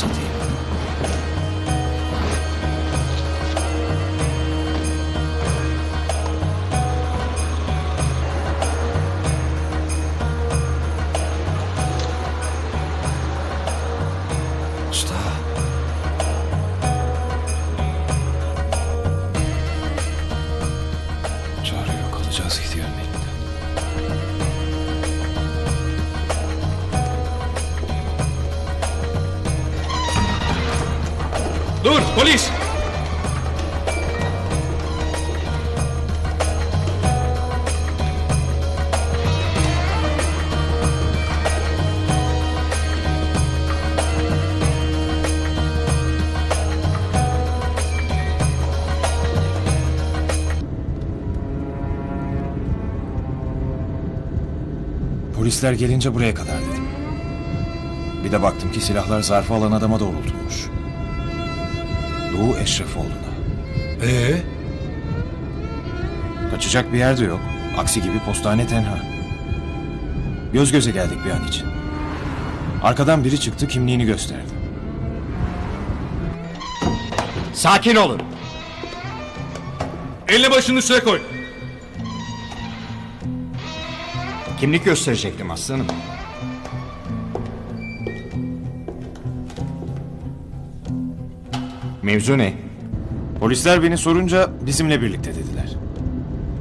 satayım. Usta. Çare yok alacağız gidiyor Melih. Polis! Polisler gelince buraya kadar dedim. Bir de baktım ki silahlar zarfı alan adama doğrultulmuş. Doğu Eşrefoğlu'na. Ee? Kaçacak bir yer de yok. Aksi gibi postane tenha. Göz göze geldik bir an için. Arkadan biri çıktı kimliğini gösterdi. Sakin olun. Elini başının üstüne koy. Kimlik gösterecektim aslanım. Mevzu ne? Polisler beni sorunca bizimle birlikte dediler.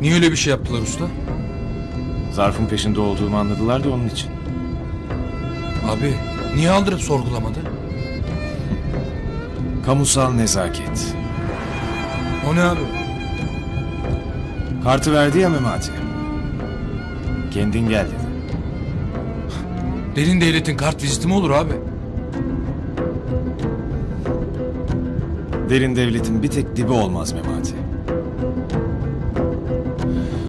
Niye öyle bir şey yaptılar usta? Zarfın peşinde olduğumu anladılar da onun için. Abi niye aldırıp sorgulamadı? Kamusal nezaket. O ne abi? Kartı verdi ya Memati. Kendin gel dedi. Derin devletin kart viziti mi olur abi? Derin devletin bir tek dibi olmaz Memati.